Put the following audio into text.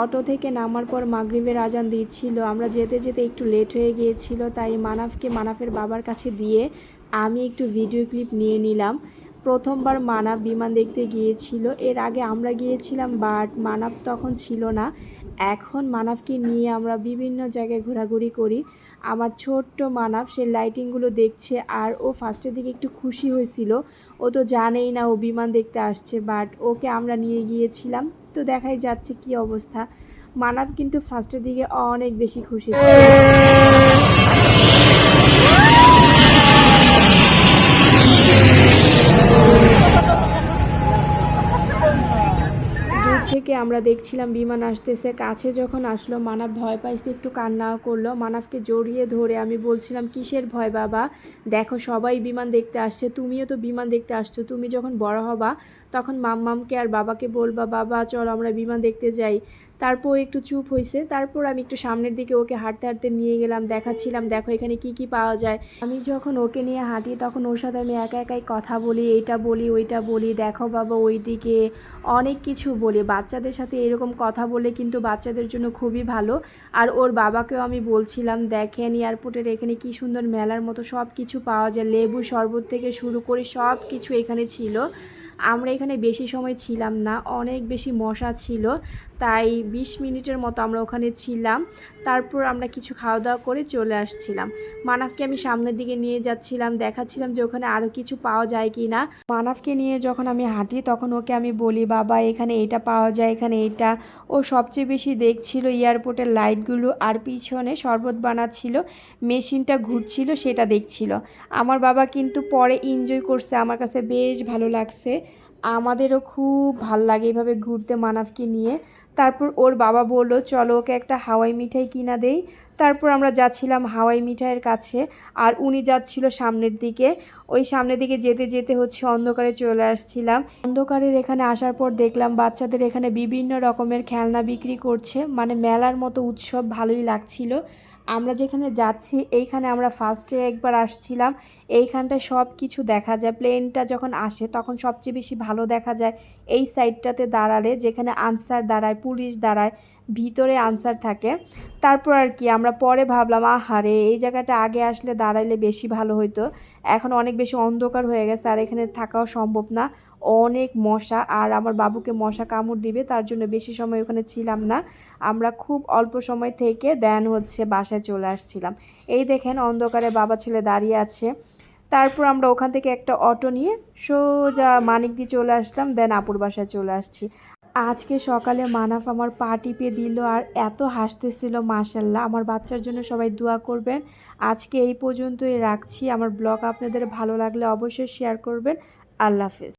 Auto থেকে নামার পর মাগরিবের আজান দিচ্ছিল। আমরা যেতে যেতে একটু লেট হয়ে গিয়েছিল, তাই মানাফকে মানাফের বাবার কাছে দিয়ে আমি একটু ভিডিও ক্লিপ নিয়ে নিলাম। প্রথমবার মানাব বিমান দেখতে গিয়েছিল। এর আগে আমরা গিয়েছিলাম, বাট মানাব তখন ছিল না। এখন মানাবকে নিয়ে আমরা বিভিন্ন জায়গায় ঘোরাঘুরি করি। আমার ছোট্ট মানাব, সে লাইটিংগুলো দেখছে আর ও ফার্স্টের দিকে একটু খুশি হয়েছিল। ও তো জানেই না ও বিমান দেখতে আসছে, বাট ওকে আমরা নিয়ে গিয়েছিলাম। তো দেখাই যাচ্ছে কি অবস্থা। মানাব কিন্তু ফার্স্টের দিকে অনেক বেশি খুশি ছিল। থেকে আমরা দেখছিলাম বিমান আসতেছে। কাছে যখন আসলো, মানাব ভয় পাইছে, একটু কান্নাও করল। মানাবকে জড়িয়ে ধরে আমি বলছিলাম, কিসের ভয় বাবা? দেখো, সবাই বিমান দেখতে আসছে। তুমিও তো বিমান দেখতে আসছো। তুমি যখন বড় হবা, তখন মাম্মামকে আর বাবাকে বলবা, বাবা, চলো আমরা বিমান দেখতে যাই। তারপর একটু চুপ হয়েছে তারপর আমি একটু সামনের দিকে ওকে হাঁটতে হাঁটতে নিয়ে গেলাম, দেখাচ্ছিলাম, দেখো, এখানে কি কি পাওয়া যায় আমি যখন ওকে নিয়ে হাঁটি, তখন ওর সাথে আমি একা একাই কথা বলি, এইটা বলি, ওইটা বলি, দেখো বাবা ওই দিকে অনেক কিছু বলি। বাচ্চাদের সাথে এরকম কথা বলে কিন্তু বাচ্চাদের জন্য খুবই ভালো। আর ওর বাবাকেও আমি বলছিলাম, দেখেন এয়ারপোর্টের এখানে কি সুন্দর মেলার মতো সব কিছু পাওয়া যায়। লেবু শরবত থেকে শুরু করে সব কিছু এখানে ছিল। আমরা এখানে বেশি সময় ছিলাম না, অনেক বেশি মশা ছিল, তাই ২০ মিনিটের মতো আমরা ওখানে ছিলাম। তারপর আমরা কিছু খাওয়া দাওয়া করে চলে আসছিলাম। মানাফকে আমি সামনের দিকে নিয়ে যাচ্ছিলাম, দেখাচ্ছিলাম যে ওখানে আরও কিছু পাওয়া যায় কি না মানাফকে নিয়ে যখন আমি হাঁটি, তখন ওকে আমি বলি, বাবা, এখানে এটা পাওয়া যায়, এখানে এটা। ও সবচেয়ে বেশি দেখছিল এয়ারপোর্টের লাইটগুলো আর পিছনে শরবত বানাচ্ছিল, মেশিনটা ঘুরছিল, সেটা দেখছিল। আমার বাবা কিন্তু পরে এনজয় করছে, আমার কাছে বেশ ভালো লাগছে। আমাদেরও খুব ভালো লাগে এভাবে ঘুরতে মানাফকে নিয়ে। তারপর ওর বাবা বলল, চলো ওকে একটা হাওয়াই মিঠাই কিনা দেই। তারপর আমরা যাচ্ছিলাম হাওয়াই মিঠাইয়ের কাছে, আর উনি যাচ্ছিল সামনের দিকে। ওই সামনের দিকে যেতে যেতে হচ্ছে অন্ধকারে চলে আসছিলাম। অন্ধকারের এখানে আসার পর দেখলাম বাচ্চাদের এখানে বিভিন্ন রকমের খেলনা বিক্রি করছে। মানে মেলার মতো উৎসব ভালোই লাগছিল। আমরা যেখানে যাচ্ছি, এইখানে আমরা ফার্স্টে একবার আসছিলাম। এইখানটায় সব কিছু দেখা যায়। প্লেনটা যখন আসে, তখন সবচেয়ে বেশি ভালো দেখা যায় এই সাইডটাতে দাঁড়ালে, যেখানে আনসার দাঁড়ায়, পুলিশ দাঁড়ায়, ভিতরে আনসার থাকে। তারপর আর কি, আমরা পরে ভাবলাম, আহারে, এই জায়গাটা আগে আসলে দাঁড়াইলে বেশি ভালো হতো এখন অনেক বেশি অন্ধকার হয়ে গেছে আর এখানে থাকাও সম্ভব না। অনেক মশা আর আমার বাবুকে মশা কামড় দিবে, তার জন্য বেশি সময় ওখানে ছিলাম না। আমরা খুব অল্প সময় থেকে দেন হচ্ছে বাসায় চলে আসছিলাম। এই দেখেন অন্ধকারে বাবা ছেলে দাঁড়িয়ে আছে। তারপর আমরা ওখান থেকে একটা অটো নিয়ে সোজা মানিক দিয়ে চলে আসলাম, দেন আপুর বাসায় চলে আসছি। আজকে সকালে মানাফ আমার পা টিপে দিল আর এত হাসতেছিল মাশাল্লাহ আমার বাচ্চার জন্য সবাই দোয়া করবেন। আজকে এই পর্যন্তই রাখছি। আমার ব্লগ আপনাদের ভালো লাগলে অবশ্যই শেয়ার করবেন। আল্লাহ হাফেজ।